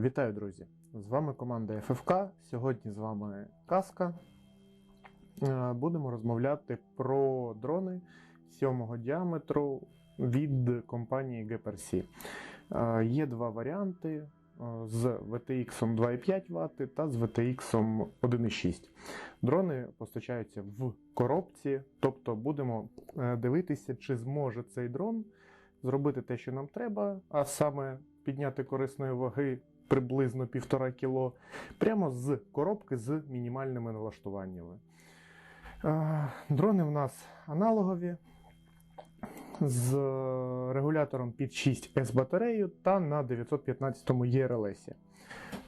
Вітаю, друзі! З вами команда ФФК. Сьогодні з вами Каска. Е, Будемо розмовляти про дрони сьомого діаметру від компанії GPRC. Е, Є два варіанти е, з VTX 2,5 Вт та з VTX 1,6. Дрони постачаються в коробці, тобто будемо дивитися, чи зможе цей дрон зробити те, що нам треба, а саме підняти корисної ваги приблизно 1,5 кг прямо з коробки з мінімальними налаштуваннями. Е, Дрони в нас аналогові з регулятором під 6С батарею та на 915 ERLS.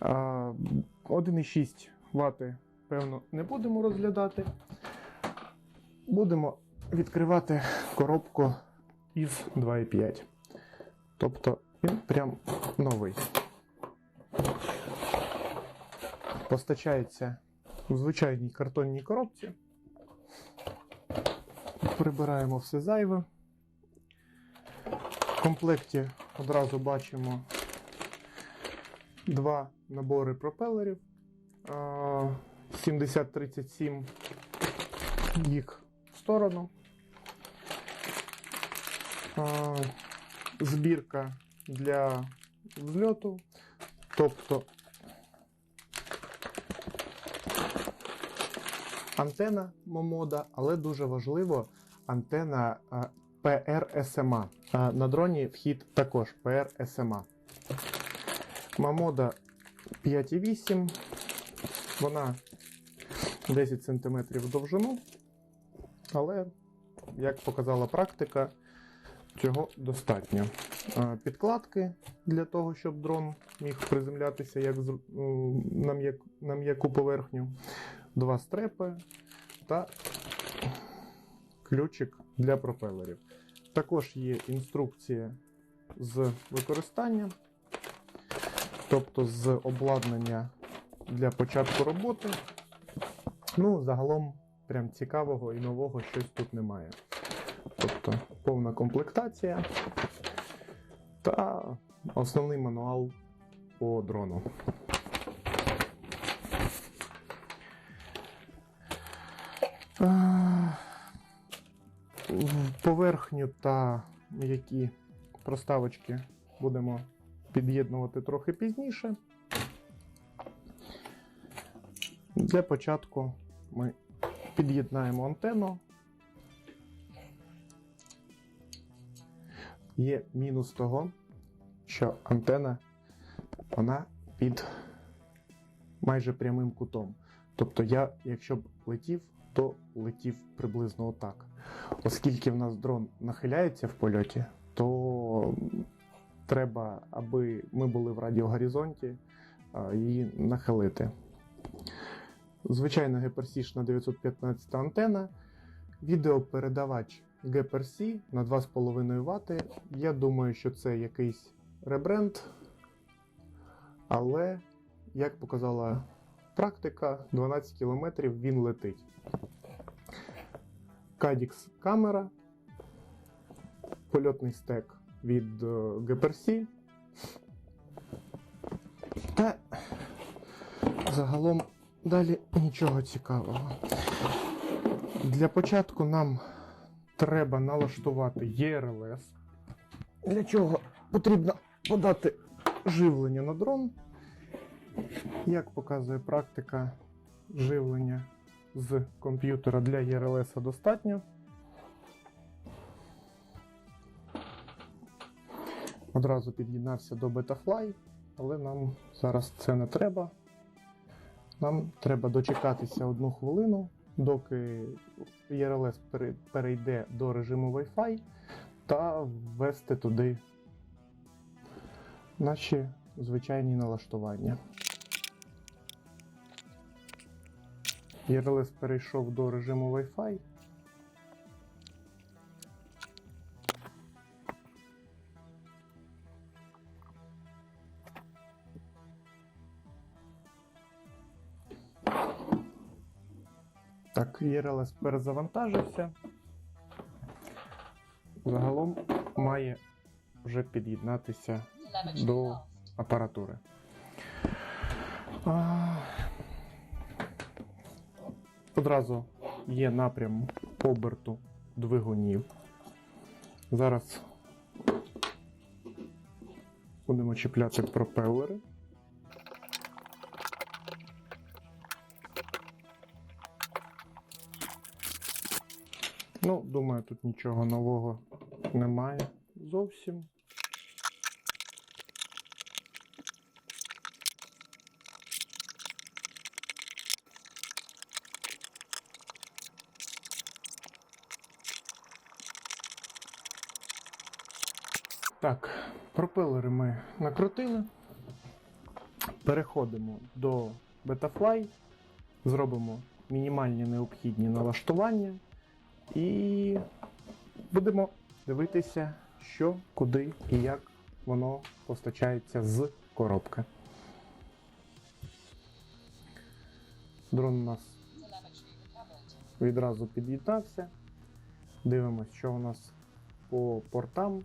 1,6 Вт, певно, не будемо розглядати. Будемо відкривати коробку із 2,5. Тобто він прям новий. Постачається у звичайній картонній коробці. Прибираємо все зайве. В комплекті одразу бачимо два набори пропелерів. А, 7037 їх в сторону. Збірка для взльоту, тобто антена Момода, але дуже важливо антена PRSMA. На дроні вхід також PRSMA. Мамода 5,8, вона 10 см довжину, але, як показала практика, цього достатньо. Підкладки для того, щоб дрон міг приземлятися як на м'яку поверхню, два стрепи та ключик для пропелерів. Також є інструкція з використання, тобто з обладнання для початку роботи. Ну, загалом, прям цікавого і нового щось тут немає. Тобто повна комплектація та основний мануал по дрону. Поверхню та м'які проставочки будемо під'єднувати трохи пізніше. Для початку ми під'єднаємо антенну. Є мінус того, що антена вона під майже прямим кутом. Тобто я, якщо б летів, то летів приблизно отак. Оскільки в нас дрон нахиляється в польоті, то треба, аби ми були в радіогоризонті, її нахилити. Звичайна геперсішна 915 антена, відеопередавач GPRC на 2,5 Вт. Я думаю, що це якийсь ребренд, але, як показала практика, 12 км він летить. Cadix камера, польотний стек від е, GPRC. Та загалом далі нічого цікавого. Для початку нам треба налаштувати ERLS. Для чого потрібно подати живлення на дрон. Як показує практика, живлення з комп'ютера для ERLS достатньо. Одразу під'єднався до Betafly, але нам зараз це не треба. Нам треба дочекатися одну хвилину, доки ERLS перейде до режиму Wi-Fi та ввести туди наші звичайні налаштування. ERLS перейшов до режиму Wi-Fi. Так, ERLS перезавантажився. Загалом має вже під'єднатися до апаратури. Одразу є напрям оберту двигунів. Зараз будемо чіпляти пропелери. Ну, думаю, тут нічого нового немає зовсім. Так, пропелери ми накрутили. Переходимо до Betafly, зробимо мінімальні необхідні налаштування і будемо дивитися, що, куди і як воно постачається з коробки. Дрон у нас відразу під'єднався. Дивимось, що у нас по портам.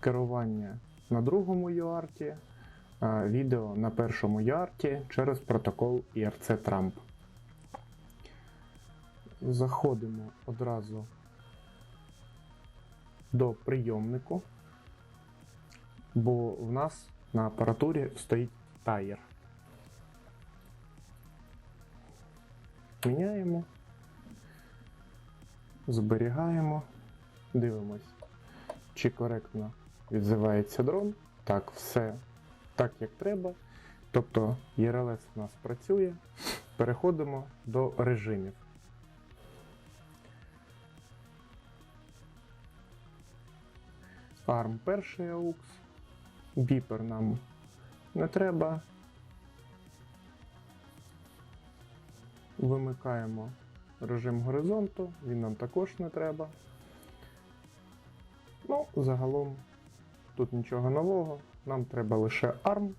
Керування на другому UART, відео на першому UART через протокол IRC Trump. Заходимо одразу до прийомнику, бо в нас на апаратурі стоїть тайр. Міняємо, зберігаємо, дивимось, чи коректно відзивається дрон. Так, все так, як треба. Тобто ERLS у нас працює. Переходимо до режимів. ARM перший AUX. Біпер нам не треба. Вимикаємо режим горизонту, він нам також не треба. Ну, загалом тут нічого нового. Нам треба лише ARM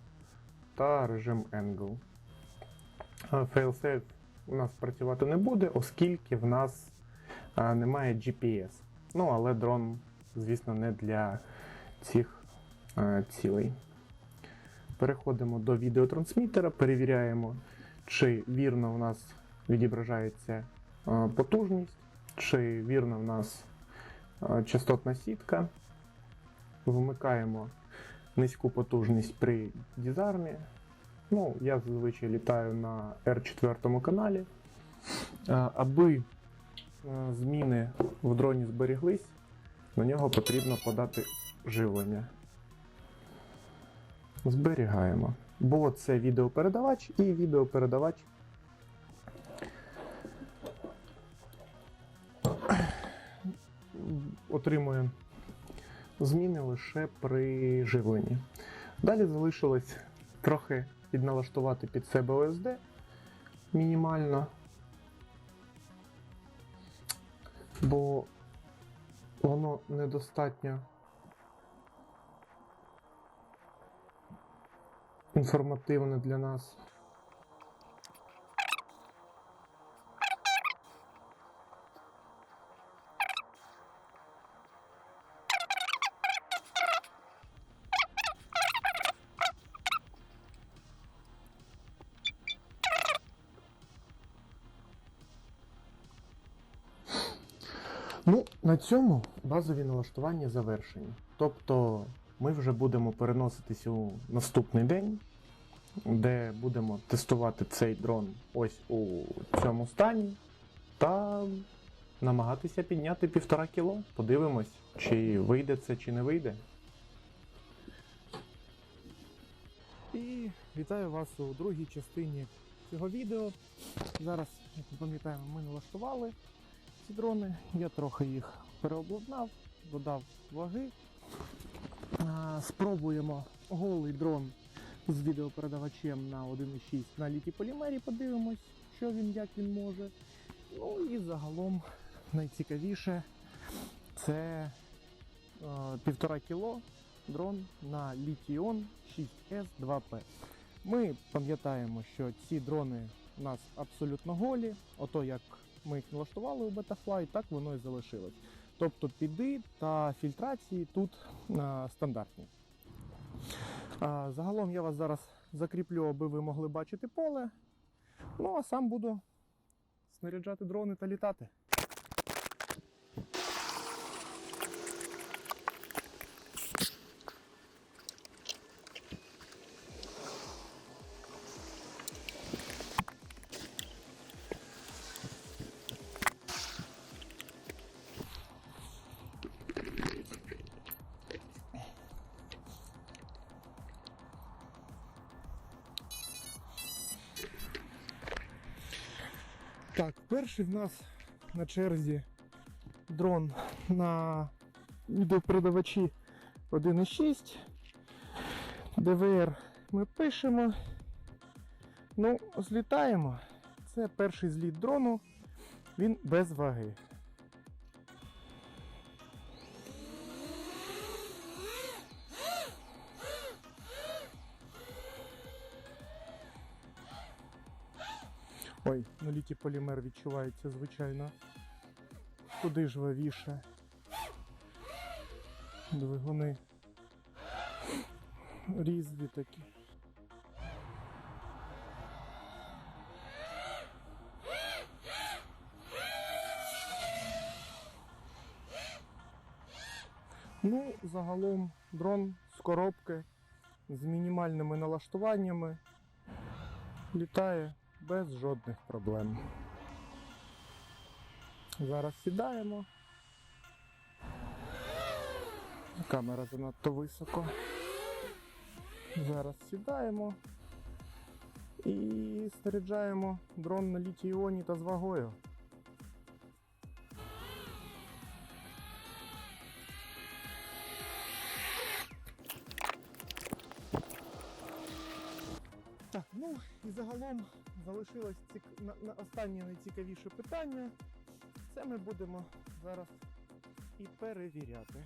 та режим Angle. Failsafe у нас працювати не буде, оскільки в нас немає GPS. Ну, але дрон, звісно, не для цих цілей. Переходимо до відеотрансмітера, перевіряємо, чи вірно у нас відображається потужність, чи вірно в нас частотна сітка. Вимикаємо низьку потужність при дізармі. Ну, я зазвичай літаю на R4 каналі. Аби зміни в дроні зберіглись, на нього потрібно подати живлення. Зберігаємо. Бо це відеопередавач і відеопередавач отримує зміни лише при живленні. Далі залишилось трохи підналаштувати під себе OSD мінімально, бо воно недостатньо інформативне для нас. Цьому базові налаштування завершені. Тобто ми вже будемо переноситись у наступний день, де будемо тестувати цей дрон ось у цьому стані та намагатися підняти півтора кіло. Подивимось, чи вийде це, чи не вийде. І вітаю вас у другій частині цього відео. Зараз, як ми пам'ятаємо, ми налаштували ці дрони. Я трохи їх переобладнав, додав ваги. Спробуємо голий дрон з відеопередавачем на 1.6 на літі полімері. Подивимось, що він, як він може. Ну і загалом найцікавіше це е, півтора кіло дрон на Lithion 6S 2P. Ми пам'ятаємо, що ці дрони у нас абсолютно голі, ото як ми їх налаштували у Betafly, так воно і залишилось. Тобто піди та фільтрації тут а, стандартні. Загалом я вас зараз закріплю, аби ви могли бачити поле. Ну, а сам буду снаряджати дрони та літати. Перший в нас на черзі дрон на відеопередавачі 1.6. ДВР ми пишемо. Ну, злітаємо. Це перший зліт дрону. Він без ваги. Ой, на літі полімер відчувається, звичайно. Куди ж вавіше? Двигуни. Різні такі. Ну, загалом дрон з коробки з мінімальними налаштуваннями літає без жодних проблем. Зараз сідаємо. Камера занадто високо. Зараз сідаємо і снаряджаємо дрон на літій іоні та з вагою. Так, ну і загалом залишилось цік... на, на останнє найцікавіше питання. Це ми будемо зараз і перевіряти.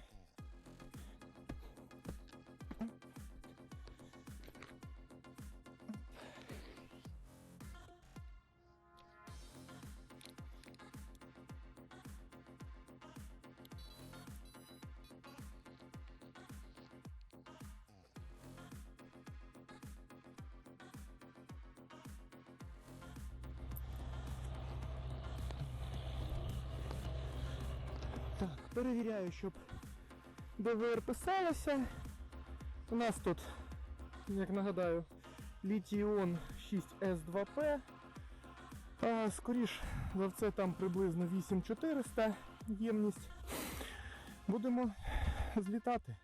Так, перевіряю, щоб ДВР писалося. У нас тут, як нагадаю, літій-іон 6С2П. А, скоріш за все там приблизно 8400 ємність. Будемо злітати.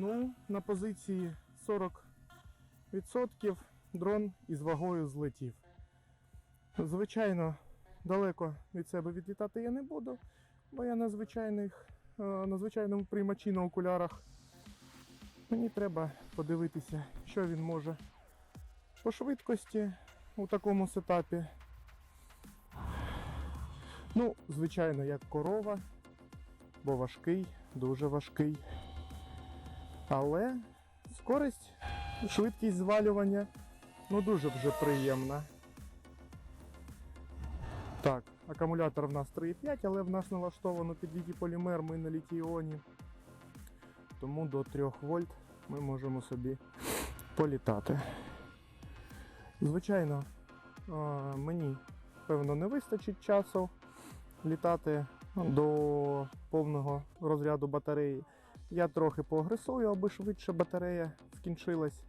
Ну, на позиції 40% дрон із вагою злетів. Звичайно, далеко від себе відлітати я не буду, бо я на звичайних, е, на звичайному приймачі на окулярах. Мені треба подивитися, що він може по швидкості у такому сетапі. Ну, звичайно, як корова, бо важкий, дуже важкий. Але скорість, швидкість звалювання ну дуже вже приємна. Так, акумулятор в нас 3,5, але в нас налаштовано під літій полімер, ми на літій-іоні. Тому до 3 вольт ми можемо собі політати. Звичайно, мені певно не вистачить часу літати до повного розряду батареї. Я трохи поагресую, аби швидше батарея скінчилась.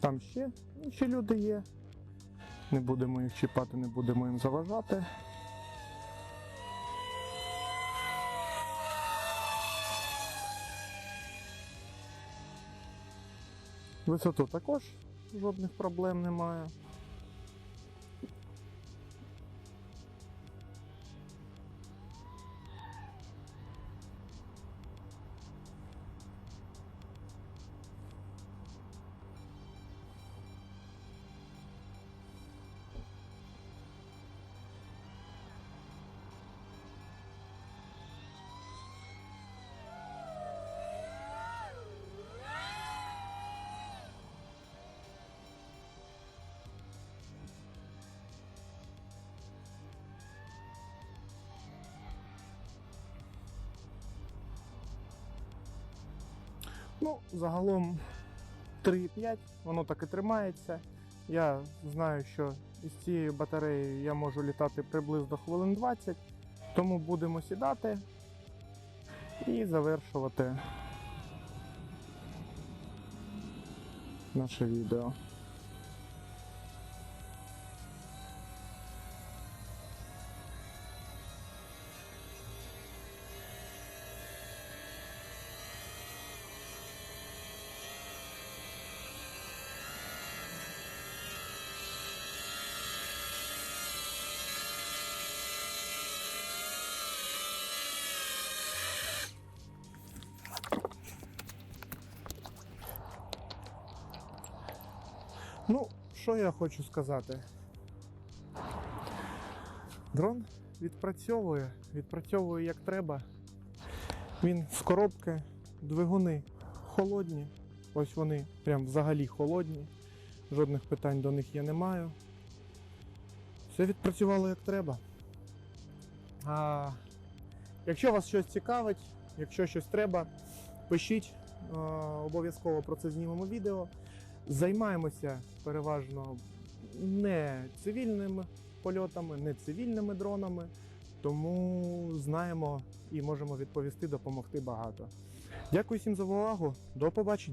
Там ще, ще люди є. Не будемо їх чіпати, не будемо їм заважати. Висоту також жодних проблем немає. Ну, загалом 3,5, воно так і тримається. Я знаю, що із цією батареєю я можу літати приблизно хвилин 20, тому будемо сідати і завершувати наше відео. Що я хочу сказати? Дрон відпрацьовує, відпрацьовує як треба. Він з коробки, двигуни холодні. Ось вони прям взагалі холодні. Жодних питань до них я не маю. Все відпрацювало як треба. А, якщо вас щось цікавить, якщо щось треба, пишіть. Обов'язково про це знімемо відео. Займаємося переважно не цивільними польотами, не цивільними дронами, тому знаємо і можемо відповісти, допомогти багато. Дякую всім за увагу. До побачення.